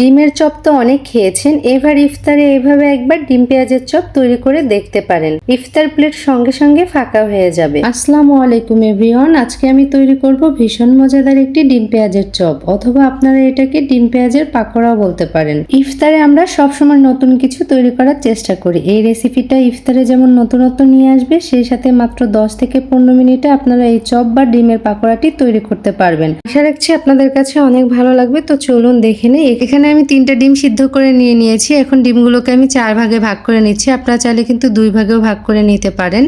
ডিমের চপ তো অনেক খেয়েছেন, এবার ইফতারে এভাবে একবার ডিম পেঁয়াজের চপ তৈরি করে দেখতে পারেন। ইফতার প্লেট সঙ্গে সঙ্গে ফাঁকা হয়ে যাবে। আসসালামু আলাইকুম এভরিওয়ান, আজকে আমি তৈরি করব ভীষণ মজাদার একটি ডিম পেঁয়াজের চপ, অথবা আপনারা এটাকে ডিম পেঁয়াজের পাকোড়াও বলতে পারেন। ইফতারে আমরা সবসময় নতুন কিছু তৈরি করার চেষ্টা করি। এই রেসিপিটা ইফতারে যেমন নতুনত্ব নিয়ে আসবে, সেই সাথে মাত্র 10 থেকে পনেরো মিনিটে আপনারা এই চপ বা ডিমের পাকোড়াটি তৈরি করতে পারবেন। আশা রাখছি আপনাদের কাছে অনেক ভালো লাগবে, তো চলুন দেখে নিই। এখানে আমি তিনটা ডিম সিদ্ধ করে নিয়ে নিয়েছি। এখন ডিমগুলোকে আমি চার ভাগে ভাগ করে নিচ্ছি। আপনারা চাইলে কিন্তু দুই ভাগেও ভাগ করে নিতে পারেন।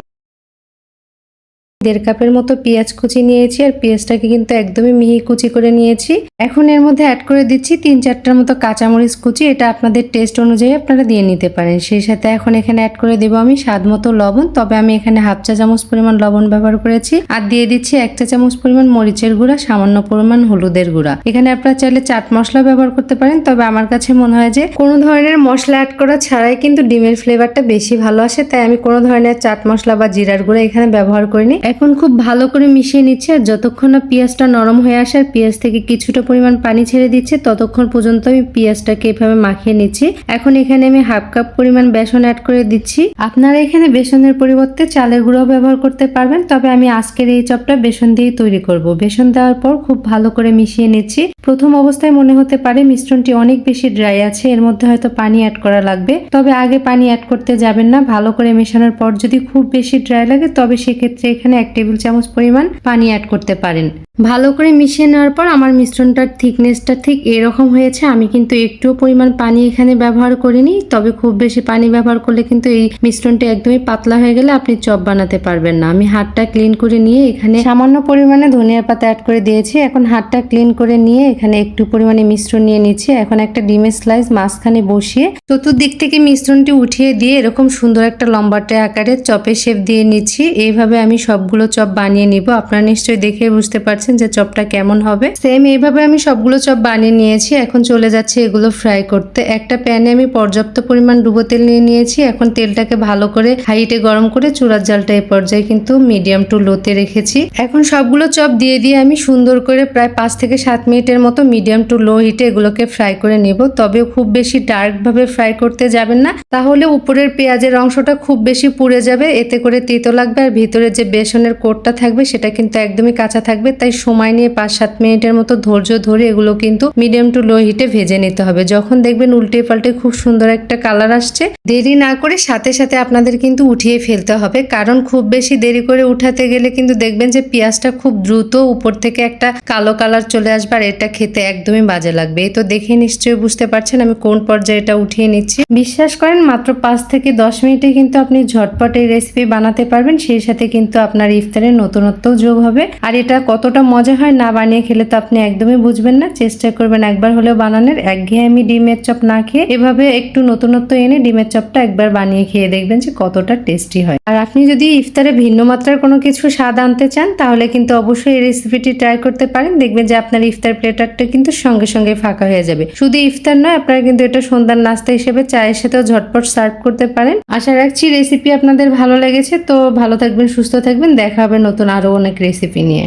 দেড় কাপের মতো পেঁয়াজ কুচি নিয়েছি আর পেঁয়াজটাকে কিন্তু একদমই মিহি কুচি করে নিয়েছি। এখন এর মধ্যে অ্যাড করে দিচ্ছি তিন চারটার মতো কাঁচামরিচ কুচি, এটা আপনাদের টেস্ট অনুযায়ী আপনারা দিয়ে নিতে পারেন। সেই সাথে এখন এখানে অ্যাড করে দেবো আমি স্বাদ মতো লবণ, তবে আমি এখানে হাফ চা চামচ পরিমাণ লবণ ব্যবহার করেছি। আর দিয়ে দিচ্ছি এক চা চামচ পরিমাণ মরিচের গুঁড়া, সামান্য পরিমাণ হলুদের গুঁড়া। এখানে আপনারা চাইলে চাট মশলা ব্যবহার করতে পারেন, তবে আমার কাছে মনে হয় যে কোনো ধরনের মশলা অ্যাড করা ছাড়াই কিন্তু ডিমের ফ্লেভারটা বেশি ভালো আসে, তাই আমি কোনো ধরনের চাট মশলা বা জিরার গুঁড়া এখানে ব্যবহার করিনি। এখন খুব ভালো করে মিশিয়ে নিচ্ছে আর যতক্ষণ না পেঁয়াজটা নরম হয়ে আসে আর পেঁয়াজ থেকে কিছুটা পরিমাণ পানি ছেড়ে দিচ্ছে, ততক্ষণ পর্যন্ত আমি পেঁয়াজটাকে এভাবে মাখিয়ে নিচ্ছি। এখন এখানে আমি হাফ কাপ পরিমাণ বেসন অ্যাড করে দিচ্ছি। আপনারা এখানে বেসনের পরিবর্তে চালের গুঁড়ো ব্যবহার করতে পারবেন, তবে আমি আজকের এই চপটা বেসন দিয়েই তৈরি করব। বেসন দেওয়ার পর খুব ভালো করে মিশিয়ে নিচ্ছি। প্রথম অবস্থায় মনে হতে পারে মিশ্রণটি অনেক বেশি ড্রাই আছে, এর মধ্যে হয়তো পানি অ্যাড করা লাগবে। তবে আগে পানি অ্যাড করতে যাবেন না, ভালো করে মেশানোর পর যদি খুব বেশি ড্রাই লাগে, তবে সেক্ষেত্রে এখানে এক টেবিল চামচ পরিমাণ পানি অ্যাড করতে পারেন। ভালো করে মিশিয়ে নেওয়ার পর আমার মিশ্রণটার থিকনেসটা ঠিক এরকম হয়েছে। আমি কিন্তু একটুও পরিমাণ পানি এখানে ব্যবহার করিনি, তবে খুব বেশি পানি ব্যবহার করলে কিন্তু এই মিশ্রণটা একদমই পাতলা হয়ে গেলে আপনি চপ বানাতে পারবেন না। আমি হাতটা ক্লিন করে নিয়ে এখানে সামান্য পরিমাণে ধনিয়া পাতা অ্যাড করে দিয়েছি। এখন হাতটা ক্লিন করে নিয়ে এখানে একটু পরিমাণে মিশ্রণ নিয়ে নিচ্ছি। এখন একটা ডিমের স্লাইস মাঝখানে বসিয়ে চতুর্দিক থেকে মিশ্রণটি উঠিয়ে দিয়ে এরকম সুন্দর একটা লম্বাটে আকারে চপের শেপ দিয়ে নিচ্ছি। এইভাবে আমি সবগুলো চপ বানিয়ে নিব। আপনারা নিশ্চয়ই দেখে বুঝতে পারছেন যে চপটা কেমন হবে? সেম এইভাবে আমি সবগুলো চপ বানিয়ে নিয়েছি। এখন চলে যাচ্ছে এগুলো ফ্রাই করতে। একটা প্যানে আমি পর্যাপ্ত পরিমাণ ডুবো তেল নিয়ে নিয়েছি। এখন তেলটাকে ভালো করে হাইটে গরম করে চূড়ার জালটা এই পর্যায়ে কিন্তু মিডিয়াম টু লোতে রেখেছি। এখন সবগুলো চপ দিয়ে দিয়ে আমি সুন্দর করে প্রায় পাঁচ থেকে সাত মিনিটের মতো মিডিয়াম টু লো হিটে এগুলোকে ফ্রাই করে নেব। তবে খুব বেশি ডার্ক ভাবে ফ্রাই করতে যাবেন না। তাহলে উপরের পেঁয়াজের অংশটা খুব বেশি পুড়ে যাবে। এতে করে তেতো লাগবে। আর ভিতরে যে বেসনের কোটটা থাকবে, সেটা কিন্তু একদমই কাঁচা থাকবে। তাই সময় নিয়ে পাঁচ, সাত মিনিটের মতো ধৈর্য ধরে এগুলো কিন্তু মিডিয়াম টু লো হিটে ভেজে নিতে হবে। যখন দেখবেন উল্টে পাল্টে খুব সুন্দর একটা কালার আসছে, দেরি না করে সাথে সাথে আপনাদের কিন্তু উঠিয়ে ফেলতে হবে। কারণ খুব বেশি দেরি করে উঠাতে গেলে কিন্তু দেখবেন যে পেঁয়াজটা খুব দ্রুত উপর থেকে একটা কালো কালার চলে আসবে আর এটা খেতে একদমই বাজে লাগবে। এই তো দেখে নিশ্চয়ই বুঝতে পারছেন আমি কোন পর্যায়ে এটা উঠিয়ে নিচ্ছি। বিশ্বাস করেন, মাত্র পাঁচ থেকে দশ মিনিটে কিন্তু আপনি ঝটপট এই রেসিপি বানাতে পারবেন। সেই সাথে কিন্তু আপনার ইফতারের নতুনত্ব যোগ হবে। আর এটা কতটা মজা হয় না বানিয়ে খেলে তো আপনি একদমই বুঝবেন না। চেষ্টা করবেন একবার হলেও বানানোর। একঘেয়েমি ডিমের চপ না খেয়ে এভাবে একটু নতুনত্ব এনে ডিমের চপটা একবার বানিয়ে খেয়ে দেখবেন যে কতটা টেস্টি হয়। আর আপনি যদি ইফতারে ভিন্ন মাত্রার কোনো কিছু স্বাদ আনতে চান, তাহলে কিন্তু অবশ্যই এই রেসিপিটি ট্রাই করতে পারেন। দেখবেন যে আপনার ইফতার প্লেটারটা কিন্তু সঙ্গে সঙ্গে ফাঁকা হয়ে যাবে। শুধু ইফতার নয়, আপনারা কিন্তু এটা সন্ধ্যার নাস্তা হিসেবে চায়ের সাথেও ঝটপট সার্ভ করতে পারেন। আশা রাখছি রেসিপি আপনাদের ভালো লেগেছে। তো ভালো থাকবেন, সুস্থ থাকবেন। দেখা হবে নতুন আরও অনেক রেসিপি নিয়ে।